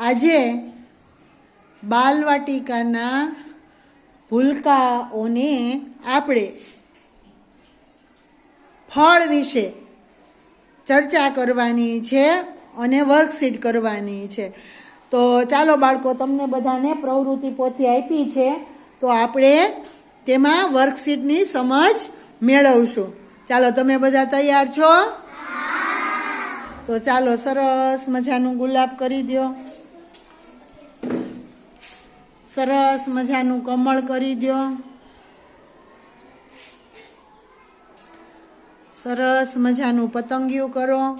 આજે બાલવાટિકાના ભૂલકાઓને આપણે ફળ વિશે ચર્ચા કરવાની છે અને વર્કશીટ કરવાની છે. તો ચાલો બાળકો, તમને બધાને પ્રવૃત્તિ પોથી આપી છે. તો આપણે તેમાં વર્કશીટની સમજ મેળવશું. ચાલો, તમે બધા તૈયાર છો? તો ચાલો, સરસ મજાનું ગુલાબ કરી દો સરસ મજાનું કમળ કરી દો સરસ મજાનું પતંગિયું કરો.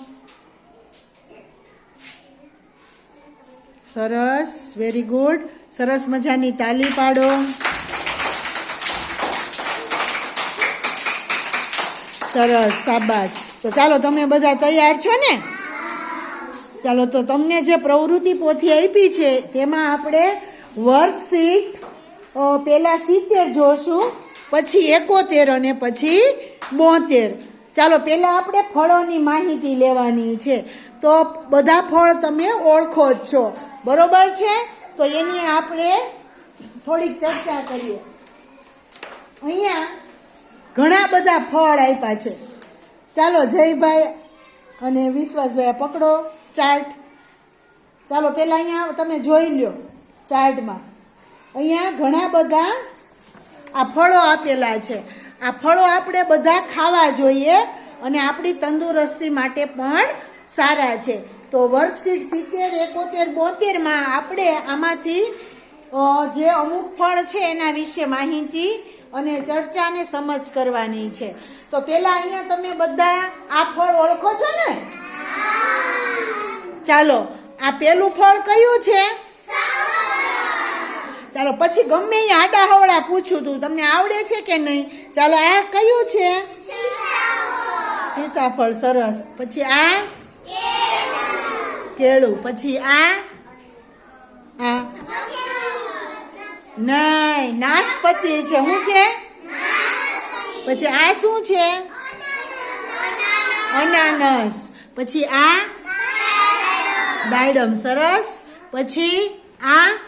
સરસ વેરી ગુડ સરસ મજાની તાલી પાડો. સરસ, શાબાશ. તો ચાલો, તમે બધા તૈયાર છો ને? ચાલો, તો તમને જે પ્રવૃત્તિ પોથી આપી છે, તેમાં આપણે વર્કશીટ પહેલાં સિત્તેર જોશું, પછી એકોતેર અને પછી બોતેર. ચાલો, પહેલાં આપણે ફળોની માહિતી લેવાની છે. તો બધા ફળ તમે ઓળખો જ છો. બરોબર છે? તો એની આપણે થોડીક ચર્ચા કરીએ. અહીંયા ઘણા બધા ફળ આપ્યા છે. ચાલો, જયભાઈ અને વિશ્વાસભાઈ પકડો. ચાર્ટ. ચાલો, પહેલાં અહીંયા તમે જોઈ લ્યો. ચાર્ટમાં. અહીંયા ઘણા બધા આ ફળો આપેલા છે. આ ફળો આપણે બધા ખાવા જોઈએ અને આપણી તંદુરસ્તી માટે પણ સારા છે. તો વર્કશીટ સિત્તેર એકોતેર બોતેરમાં આપણે આમાંથી જે અમુક ફળ છે એના વિશે માહિતી અને ચર્ચાને સમજ કરવાની છે. તો પહેલાં અહીંયા તમે બધા આ ફળ ઓળખો છો ને? ચાલો આ પેલું ફળ કયું છે? ચાલો, પછી ગમે એ આડા હવળા પૂછું તું, તમને આવડે છે કે નહીં? ચાલો, આ કયું છે? સીતાફળ, સરસ. પછી આ? કેળું. પછી આ? આ? નહીં નાશપતિ છે. શું છે? પછી આ શું છે? અનાનસ. પછી આ? દાડમ સરસ. પછી આ?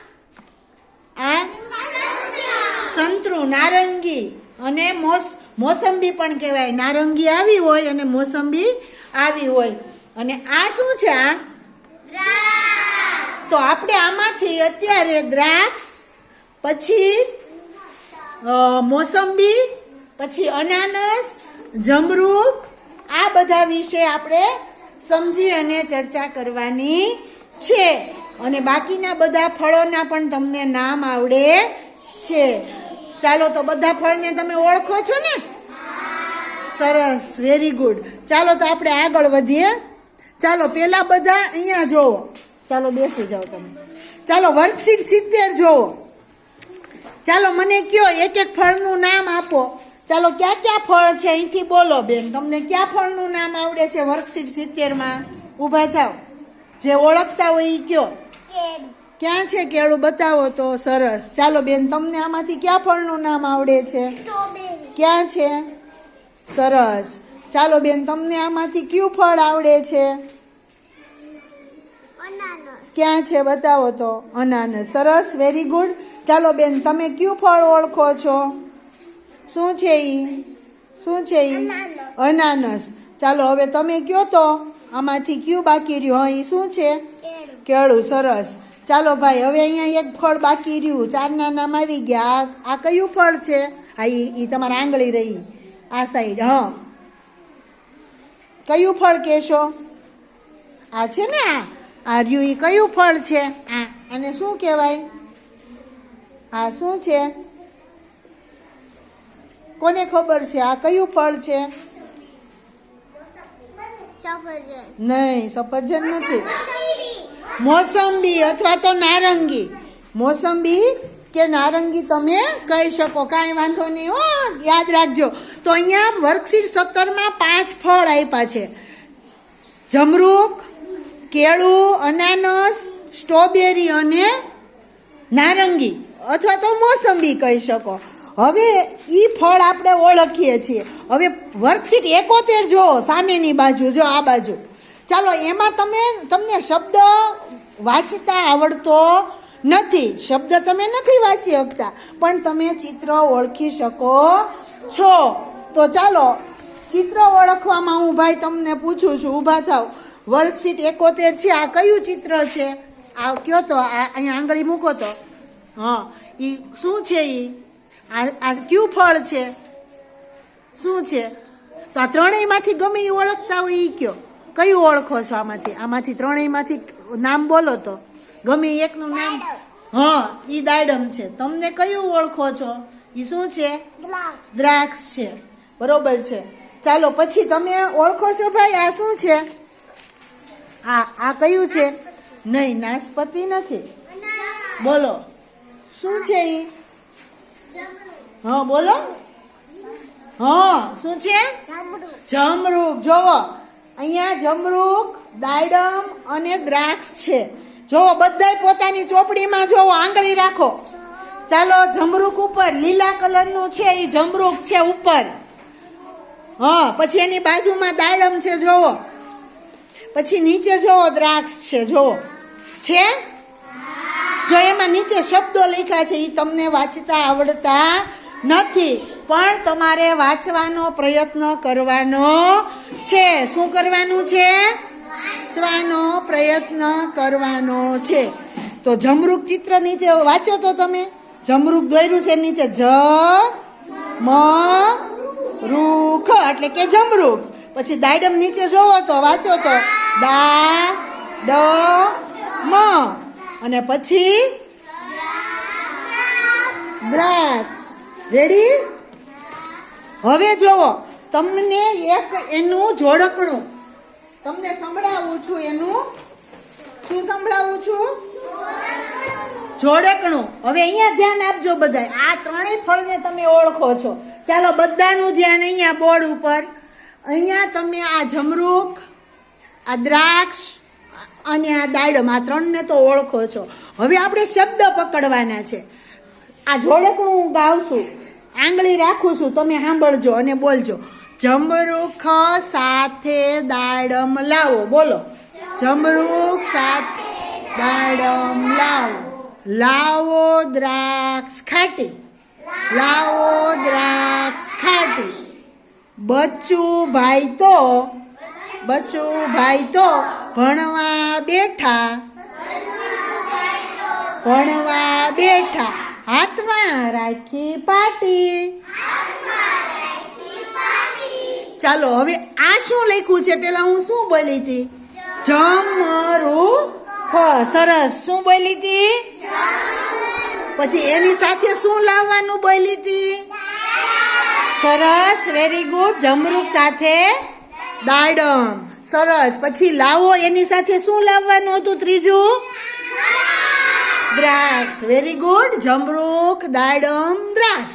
સંતરું નારંગી અને મોસ મોસંબી પણ કહેવાય. નારંગી આવી હોય અને મોસંબી આવી હોય. અને આ શું છે આ? તો આપણે આમાંથી અત્યારે દ્રાક્ષ પછી મોસંબી પછી અનાનસ જમરૂક આ બધા વિશે આપણે સમજી અને ચર્ચા કરવાની છે. અને બાકીના બધા ફળોના પણ તમને નામ આવડે છે. ચાલો તો બધા ફળને તમે ઓળખો છો ને? સરસ વેરી ગુડ ચાલો તો આપણે આગળ વધીએ. ચાલો પહેલાં બધા અહીંયા જોવો. ચાલો, બેસી જાઓ તમે. ચાલો વર્કશીટ સિત્તેર જોવો. ચાલો, મને કયો એક એક ફળનું નામ આપો. ચાલો ક્યાં ક્યાં ફળ છે? અહીંથી બોલો બેન. તમને ક્યાં ફળનું નામ આવડે છે વર્કશીટ સિત્તેરમાં? ઊભા થાવ જે ઓળખતા હોય એ કયો? ક્યાં છે કેળું? બતાવો તો સરસ. ચાલો બેન તમને આમાંથી ક્યાં ફળનું નામ આવડે છે? ક્યાં છે? સરસ. ચાલો બેન તમને આમાંથી કયું ફળ આવડે છે? ક્યાં છે? બતાવો તો. અનાનસ. સરસ વેરી ગુડ ચાલો બેન તમે કયું ફળ ઓળખો છો? શું છે ઈ? શું છે ઈ? અનાનસ. ચાલો હવે તમે કયો તો? આમાંથી કયું બાકી રહ્યું? હા ઈ શું છે? કેળું. સરસ. ચાલો ભાઈ હવે અહીંયા એક ફળ બાકી રહ્યું. ચારના નામ આવી ગયા. આ કયું ફળ છે? હા એ તમારા આંગળી રહી. આ સાઈડ હા. કયું ફળ કહેશો? આ છે ને આ? આ રહ્યું એ કયું ફળ છે? આ. અને શું કહેવાય? આ શું છે? કોને ખબર છે? આ કયું ફળ છે? નહીં સફરજન નથી. મોસંબી અથવા તો નારંગી. મોસંબી કે નારંગી તમે કહી શકો, કાંઈ વાંધો નહીં હો, યાદ રાખજો. તો અહીંયા વર્કશીટ સત્તરમાં પાંચ ફળ આપ્યા છે. જમરૂક, કેળું, અનાનસ, સ્ટ્રોબેરી અને નારંગી અથવા તો મોસંબી કહી શકો. હવે એ ફળ આપણે ઓળખીએ છીએ. હવે વર્કશીટ એકોતેર જો સામેની બાજુ, જો આ બાજુ. ચાલો, એમાં તમે, તમને શબ્દ વાંચતા આવડતો નથી. શબ્દ તમે નથી વાંચી શકતા, પણ તમે ચિત્ર ઓળખી શકો છો. તો ચાલો, ચિત્ર ઓળખવામાં હું ભાઈ તમને પૂછું છું, ઊભા થાવ. વર્કશીટ એકોતેર છે, આ કયું ચિત્ર છે? આ કયો તો? આ અહીંયા આંગળી મૂકો તો. હા એ શું છે એ આ કયું ફળ છે? શું છે? તો આ ત્રણેયમાંથી ગમે એ ઓળખતા હોય એ કયો? કયું ઓળખો છો આમાંથી? આમાંથી ત્રણેયમાંથી નામ બોલો તો. ગમે એકનું નામ હા એ દાડમ છે. તમને કયું ઓળખો છો? એ શું છે? દ્રાક્ષ. છે. બરોબર છે. ચાલો પછી તમે ઓળખો છો ભાઈ? આ શું છે? આ આ કયું છે? નહીં નાશપતિ નથી. બોલો. શું છે એ હા બોલો. હા શું છે? જમરૂક જોવો અહીંયા જમરૂક, દાયડમ અને દ્રાક્ષ છે. જોવો બધાય પોતાની ચોપડીમાં જોવો આંગળી રાખો. ચાલો જમરૂક ઉપર, લીલા કલરનું છે એ જમરૂક છે ઉપર. હા, પછી એની બાજુમાં દાડમ છે, જોવો. પછી નીચે જોવો દ્રાક્ષ છે, જોવો. છે? જો એમાં નીચે શબ્દો લખ્યા છે એ તમને વાંચતા આવડતા નથી. પણ તમારે વાંચવાનો પ્રયત્ન કરવાનો છે? શું કરવાનું છે? વાંચવાનો પ્રયત્ન કરવાનો છે. તો જમરૂક ચિત્ર નીચે વાંચો તો તમે. જમરૂક દોર્યું છે નીચે. જ, મ, રૂખ, એટલે કે જમરૂક. પછી દાડમ નીચે જોવો તો, વાંચો તો દા ડ મ અને પછી દ્રાક્ષ. રેડી હવે જોવો. તમને એક એનું જોડકણું. તમને સંભળાવું છું એનું. શું સંભળાવું છું? જોડકણું. હવે અહીંયા ધ્યાન આપજો બધા આ ત્રણેય ફળને તમે ઓળખો છો. ચાલો બધાનું ધ્યાન અહીંયા બોર્ડ ઉપર. અહીંયા તમે આ જમરૂક, આ દ્રાક્ષ અને આ દાડમ, આ ત્રણને તો ઓળખો છો. હવે આપણે શબ્દ પકડવાના છે. આ જોડકણું હું ગાવશું આંગળી રાખું છું. તમે સાંભળજો અને બોલજો. જમરૂખ સાથે દાડમ લાવો, બોલો. જમરૂખ સાથે દાડમ લાવો. લાવો દ્રાક્ષ ખાટી. લાવો દ્રાક્ષ ખાટી. બચ્ચું ભાઈ તો બચ્ચું ભાઈ તો ભણવા બેઠા. ભણવા બેઠા. હાથમાં રાખી પાટી. ચાલો, હવે આ શું લખ્યું છે? પેલા હું શું બોલી હતી? જમરૂ હા સરસ. શું બોલી હતી? પછી એની સાથે શું લાવવાનું બોલી હતી? સરસ વેરી ગુડ જમરૂક સાથે દાડમ. સરસ. પછી લાવો, એની સાથે શું લાવવાનું હતું ત્રીજું? દ્રાક્ષ. વેરી ગુડ જમરૂક, દાડમ, દ્રાક્ષ.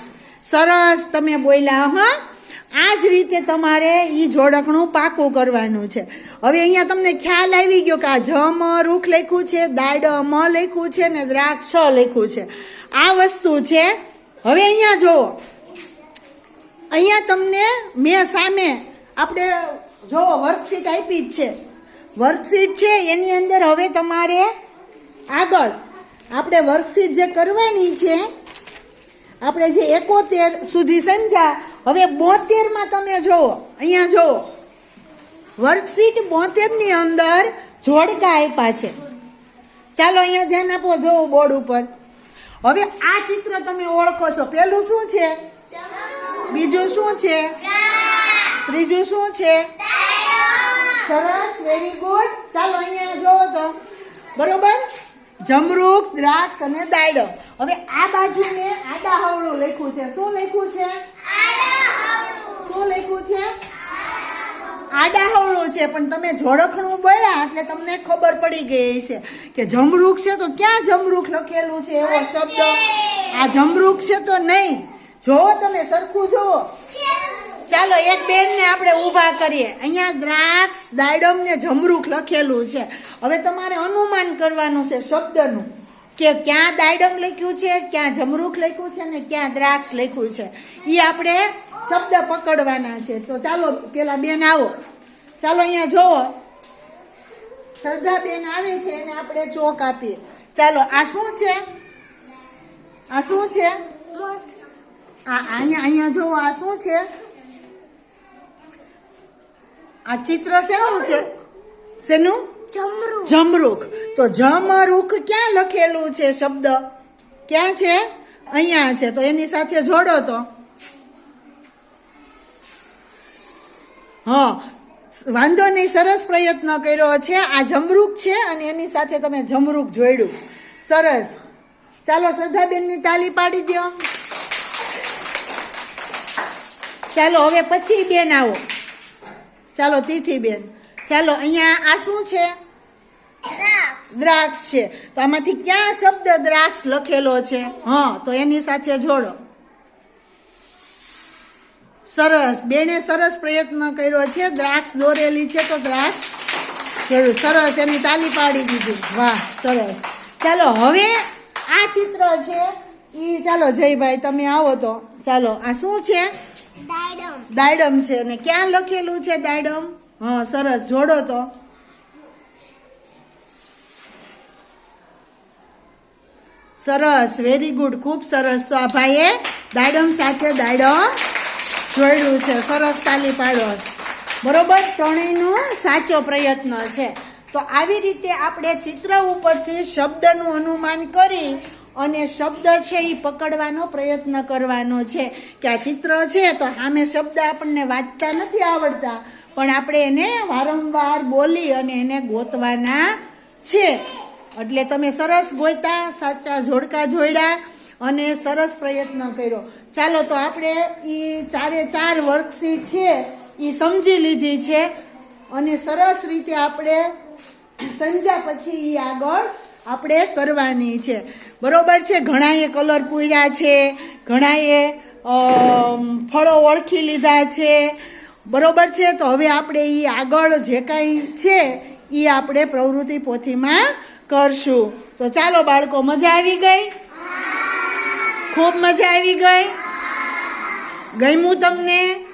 સરસ. તમે બોલ્યા, હા? આ જ રીતે તમારે એ જોડકણું પાકું કરવાનું છે. હવે અહીંયા તમને ખ્યાલ આવી ગયો કે આ જમ રૂખ લખ્યું છે, દાડ મ લખ્યું છે ને દ્રાક્ષ લખ્યું છે. આ વસ્તુ છે. હવે અહીંયા જુઓ. અહીંયા તમને મેં સામે આપણે જુઓ વર્કશીટ આપી જ છે. વર્કશીટ છે, એની અંદર હવે તમારે આગળ આપણે વર્કશીટ જે કરવાની છે, આપણે જે એકોતેર સુધી સમજ્યા હવે બોતેરમાં તમે જુઓ, અહીંયા જુઓ. વર્કશીટ બોતેરની અંદર જોડકા આપ્યા છે. ચાલો અહીંયા ધ્યાન આપો, જુઓ બોર્ડ ઉપર. હવે આ ચિત્ર તમે ઓળખો છો. પેલું શું છે? બીજું શું છે? ત્રીજું શું છે? સરસ વેરી ગુડ ચાલો અહીંયા જોવો તો. બરોબર? જમરૂક, દ્રાક્ષ અને દાયડો. હવે આ બાજુ મેં આડા હવળું લખ્યું છે. શું લખ્યું છે? શું લખ્યું છે? આડાહવળું છે, પણ તમે જોડખણું બોલ્યા એટલે તમને ખબર પડી ગઈ છે કે જમરૂખ છે તો ક્યાં જમરૂખ લખેલું છે? એવો શબ્દ. આ જમરૂખ છે તો નહીં. જોવો તમે, સરખું જોવો. ચાલો, એક બેનને આપણે ઊભા કરીએ. અહીંયા દ્રાક્ષ, દાડમ ને જમરૂખ લખેલું છે. હવે તમારે અનુમાન કરવાનું છે શબ્દનું કે ક્યાં દાડમ લખ્યું છે, ક્યાં જમરૂખ લખ્યું છે ને ક્યાં દ્રાક્ષ લખ્યું છે. એ આપણે શબ્દ પકડવાના છે. તો ચાલો પેલા બેન આવો. ચાલો અહીંયા જોવો. શ્રદ્ધાબેન આવે છે એને આપણે ચોક આપીએ. ચાલો આ શું છે? આ શું છે? આ અહીંયા અહીંયા જોવો આ શું છે? આ ચિત્ર શેનું છે? શેનું? જમરૂ જમરૂખ. તો જમરૂખ ક્યાં લખેલું છે શબ્દ? ક્યાં છે? અહીંયા છે. તો એની સાથે જોડો તો. હા, વાંધો નહીં, સરસ પ્રયત્ન કર્યો છે. આ જમરૂખ છે અને એની સાથે તમે જમરૂખ જોડ્યું. સરસ. ચાલો, શ્રદ્ધાબેનની તાલી પાડી દો ચાલો, હવે પછી બેન આવો. ચાલો તિથિ બેન ચાલો, અહીંયા આ શું છે? દ્રાક્ષ છે. તો આમાંથી ક્યાં શબ્દ દ્રાક્ષ લખેલો છે? હા, તો એની સાથે જોડો. સરસ. બેને સરસ પ્રયત્ન કર્યો છે. દ્રાક્ષ દોરેલી છે તો દ્રાક્ષ જોડ્યું સરસ. એની તાલી પાડી દીધી. વાહ સરસ. ચાલો હવે આ ચિત્ર છે એ ચાલો જયભાઈ તમે આવો તો. ચાલો આ શું છે? દાયડમ છે. અને ક્યાં લખેલું છે દાયડમ હા સરસ. જોડો તો. સરસ. વેરી ગુડ ખૂબ સરસ. તો આ ભાઈએ દાડમ સાથે દાડમ જોડ્યું છે, સરસ તાલી પાડો. બરોબર? ત્રણેયનો સાચો પ્રયત્ન છે. તો આવી રીતે આપણે ચિત્ર ઉપરથી શબ્દનું અનુમાન કરી અને શબ્દ છે એ પકડવાનો પ્રયત્ન કરવાનો છે. કે આ ચિત્ર છે તો સામે શબ્દ આપણને વાંચતા નથી આવડતા, પણ આપણે એને વારંવાર બોલી અને એને ગોતવાના છે. એટલે તમે સરસ ગોતા સાચા જોડકા જોડ્યા અને સરસ પ્રયત્ન કર્યો. ચાલો તો આપણે એ ચારે ચાર વર્કશીટ છે એ સમજી લીધી છે. અને સરસ રીતે આપણે સંજ્યા પછી એ આગળ આપણે કરવાની છે. બરોબર છે? ઘણાએ કલર પૂર્યા છે, ઘણાએ ફળો ઓળખી લીધા છે. બરોબર છે? તો હવે આપણે એ આગળ જે કાંઈ છે એ આપણે પ્રવૃત્તિ પોથીમાં કરશું. તો ચાલો બાળકો, મજા આવી ગઈ? ખૂબ મજા આવી ગઈ? ગમ્યું તમને?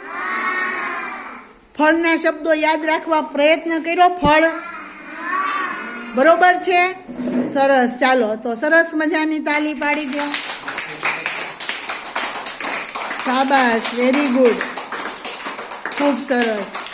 ફળના શબ્દો યાદ રાખવા પ્રયત્ન કર્યો, ફળ? બરોબર છે? સરસ. ચાલો, તો સરસ મજાની તાલી પાડી દો. શાબાશ. વેરી ગુડ ખૂબ સરસ.